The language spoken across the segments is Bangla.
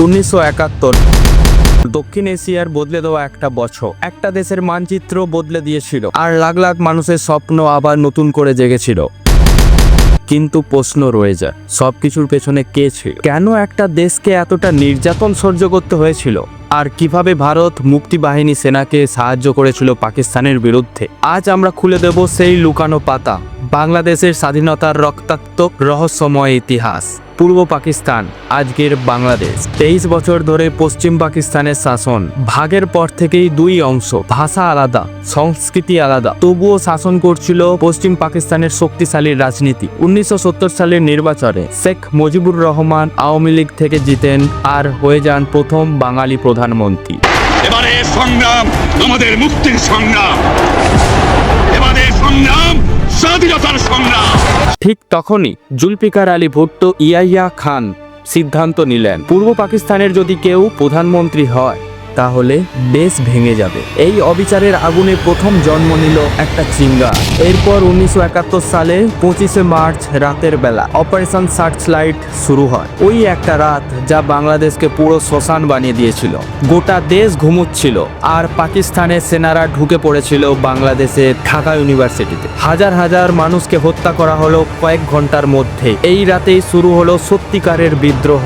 উনিশশো একাত্তর। দক্ষিণ এশিয়ার বদলে দেওয়া একটা বছর, একটা দেশের মানচিত্র বদলে দিয়েছিল, আর লাখ লাখ মানুষের স্বপ্ন আবার নতুন করে জেগেছিল। কিন্তু প্রশ্ন রয়ে যায় সবকিছুর পেছনে কে ছিল? কেন একটা দেশকে এতটা নির্যাতন সহ্য করতে হয়েছিল? আর কীভাবে ভারত মুক্তি বাহিনী সেনাকে সাহায্য করেছিল পাকিস্তানের বিরুদ্ধে? আজ আমরা খুলে দেব সেই লুকানো পাতা, বাংলাদেশের স্বাধীনতার রক্তাক্ত রহস্যময় ইতিহাস। পূর্ব পাকিস্তান, আজকের বাংলাদেশ। তেইশ বছর ধরে পশ্চিম পাকিস্তানের শাসন। ভাগের পর থেকেই দুই অংশ, ভাষা আলাদা, সংস্কৃতি আলাদা। তবুও শাসন করছিল পশ্চিম পাকিস্তানের শক্তিশালী রাজনীতি। উনিশশো সালের নির্বাচনে শেখ মুজিবুর রহমান আওয়ামী লীগ থেকে জিতেন আর হয়ে যান প্রথম বাঙালি প্রধানমন্ত্রী। এবারে সংগ্রাম, আমাদের মুক্তির সংগ্রাম। এবারে সংগ্রাম স্বাধীনতার সংগ্রাম। ঠিক তখনই জুলফিকার আলী ভুট্টো ইয়াইয়া খান সিদ্ধান্ত নিলেন, পূর্ব পাকিস্তানের যদি কেউ প্রধানমন্ত্রী হয়। তাহলে দেশ ভেঙে যাবে। এই অবিচারের আগুনে প্রথম জন্ম নিল একটা চিঙ্গা। এরপর উনিশশো একাত্তর সালে পঁচিশে মার্চ রাতের বেলা অপারেশন সার্চ লাইট শুরু হয়। ওই একটা রাত যা বাংলাদেশকে পুরো শ্মশান বানিয়ে দিয়েছিল। গোটা দেশ ঘুমুচ্ছিল আর পাকিস্তানের সেনারা ঢুকে পড়েছিল বাংলাদেশে ঢাকা ইউনিভার্সিটিতে। হাজার হাজার মানুষকে হত্যা করা হলো কয়েক ঘণ্টার মধ্যে। এই রাতেই শুরু হলো সত্যিকারের বিদ্রোহ।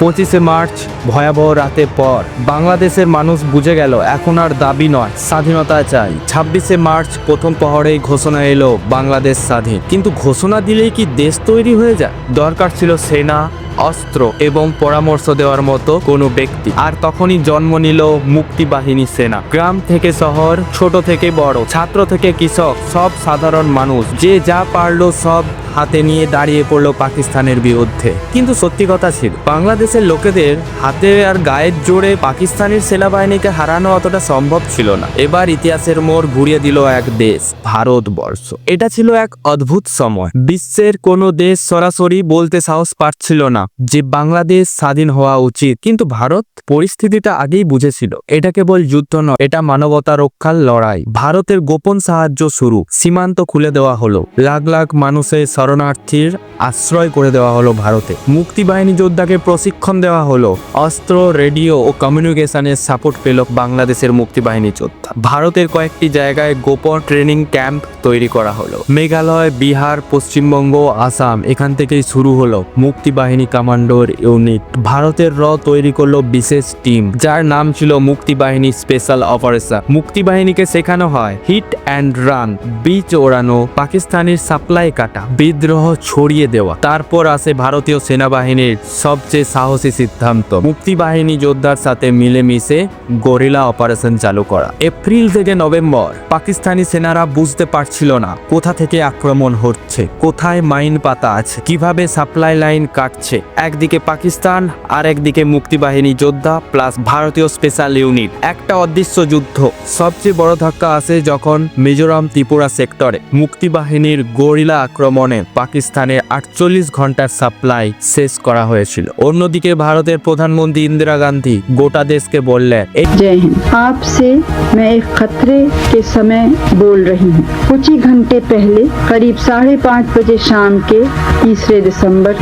পঁচিশে মার্চ ভয়াবহ রাতে পর বাংলাদেশের মানুষ বুঝে গেল, এখন আর দাবি নয়, স্বাধীনতা চাই। ছাব্বিশে মার্চ প্রথম পহরেই ঘোষণা এলো বাংলাদেশ স্বাধীন। কিন্তু ঘোষণা দিলেই কি দেশ তৈরি হয়ে যায়? দরকার ছিল সেনা, অস্ত্র এবং পরামর্শ দেওয়ার মতো কোনো ব্যক্তি। আর তখনই জন্ম নিল মুক্তি বাহিনী সেনা। গ্রাম থেকে শহর, ছোট থেকে বড়, ছাত্র থেকে কৃষক, সব সাধারণ মানুষ। যে যা পারল সব হাতে নিয়ে দাঁড়িয়ে পড়ল পাকিস্তানের বিরুদ্ধে। কিন্তু সত্যি কথা ছিল, বাংলাদেশের লোকেদের হাতে আর গায়ের জোরে পাকিস্তানের সেনাবাহিনীকে হারানো অতটা সম্ভব ছিল না। এবার ইতিহাসের মোড় ঘুরিয়ে দিল এক দেশ, ভারতবর্ষ। এটা ছিল এক অদ্ভুত সময়। বিশ্বের কোনো দেশ সরাসরি বলতে সাহস পাচ্ছিল না যে বাংলাদেশ স্বাধীন হওয়া উচিত। কিন্তু ভারত পরিস্থিতিটা আগেই বুঝেছিল। এটা কেবল যুদ্ধ নয়, এটা মানবতা রক্ষার লড়াই। ভারতের গোপন সাহায্য শুরু, সীমান্ত খুলে দেওয়া হলো। লাখ লাখ মানুষের শরণার্থীর আশ্রয় করে দেওয়া হলো ভারতে। মুক্তি বাহিনী যোদ্ধাকে প্রশিক্ষণ দেওয়া হলো। অস্ত্র, রেডিও ও কমিউনিকেশনের সাপোর্ট পেল বাংলাদেশের মুক্তি বাহিনী যোদ্ধা। ভারতের কয়েকটি জায়গায় গোপন ট্রেনিং ক্যাম্প তৈরি করা হলো। মেঘালয়, বিহার, পশ্চিমবঙ্গ আসাম এখান থেকেই শুরু হলো মুক্তি বাহিনী কমান্ডোর ইউনিট। ভারতের র তৈরি করল বিশেষ টিম, যার নাম ছিল মুক্তি বাহিনী স্পেশাল অপারেশন। মুক্তি বাহিনীকে শেখানো হয় হিট অ্যান্ড রান বীচ ওড়ানো, পাকিস্তানের সাপ্লাই কাটা। বিদ্রোহ ছড়িয়ে দেওয়া। তারপর আসে ভারতীয় সেনাবাহিনীর সবচেয়ে সাহসী সিদ্ধান্ত। মুক্তি বাহিনী যোদ্ধার সাথে মিলেমিশে গরিলা অপারেশন চালু করা। এপ্রিল থেকে নভেম্বর, পাকিস্তানি সেনারা বুঝতে পারছিল না, কোথা থেকে আক্রমণ হচ্ছে, কোথায় মাইন পাতা আছে, কীভাবে সাপ্লাই লাইন কাটছে। একদিকে পাকিস্তান আর একদিকে মুক্তি বাহিনী যোদ্ধা প্লাস ভারতীয় স্পেশাল ইউনিট। একটা অদৃশ্য যুদ্ধ। সবচেয়ে বড় ধাক্কা আসে যখন মিজোরাম ত্রিপুরা সেক্টরে। মুক্তি বাহিনীর গরিলা আক্রমণে পাকিস্তানের আটচল্লিশ ঘন্টার সাপ্লাই শেষ করা হয়েছিল অন্যদিকে ভারতের প্রধানমন্ত্রী ইন্দিরা গান্ধী গোটা দেশকে বললেন এই जय हिंद आपसे मैं एक खतरे के समय बोल रही हूँ कुछ ही घंटे पहले करीब साढ़े पाँच बजे शाम के तीसरे दिसंबर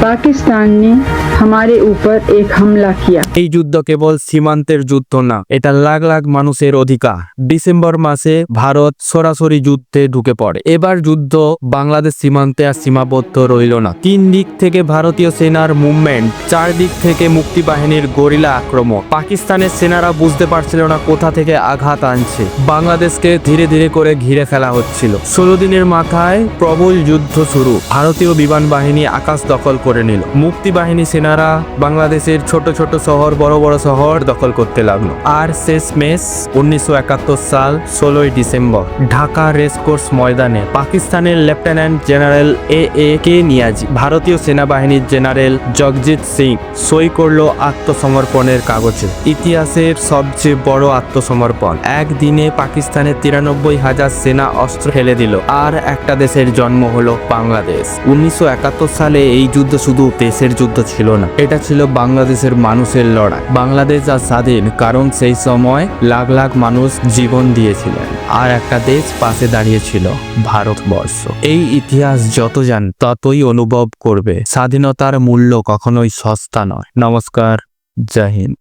पाकिस्तान ने हमारे ऊपर एक हमला किया এই যুদ্ধ কেবল সীমান্তের যুদ্ধ না এটা লাখ লাখ মানুষের অধিকার ডিসেম্বর মাসে ভারত সরাসরি যুদ্ধে ঢুকে পড়ে এবার যুদ্ধ বাংলাদেশ সীমান্তে আর সীমাবদ্ধ রইল না তিন দিক থেকে ভারতীয় সেনার মুভমেন্ট চার দিক থেকে মুক্তি বাহিনীর গরিলা আক্রমণ পাকিস্তানের সেনারা বুঝতে পারছিল না কোথা থেকে আঘাত আনছে বাংলাদেশকে ধীরে ধীরে করে ঘিরে ফেলা হচ্ছিল ষোলো দিনের মাথায় প্রবল যুদ্ধ শুরু ভারতীয় বিমান বাহিনী আকাশ দখল করে নিল মুক্তি বাহিনী সেনারা বাংলাদেশের ছোট ছোট শহর, বড় বড় শহর দখল করতে লাগল। আর শেষ মেস উনিশশো একাত্তর সাল ষোলোই ডিসেম্বর ঢাকা রেসকোর্স ময়দানে পাকিস্তানের lieutenant general A A K Niazi, ভারতীয় সেনাবাহিনীর জেনারেল জগজিৎ সিং সই করল আত্মসমর্পণের কাগজে। ইতিহাসের সবচেয়ে বড় আত্মসমর্পণ। একদিনে পাকিস্তানের তিরানব্বই হাজার সেনা অস্ত্র ফেলে দিল, আর একটা দেশের জন্ম হলো বাংলাদেশ। উনিশশো একাত্তর সালে এই যুদ্ধ শুধু দেশের যুদ্ধ ছিল না। এটা ছিল বাংলাদেশের মানুষের লড়াই। বাংলাদেশ আর স্বাধীন, কারণ সেই সময় লাখ লাখ মানুষ জীবন দিয়েছিলেন। আর একটা দেশ পাশে দাঁড়িয়েছিল, ভারতবর্ষ। এই ইতিহাস যত জান, ততই অনুভব করবে। স্বাধীনতার মূল্য কখনোই সস্তা নয়। নমস্কার, জয় হিন্দ।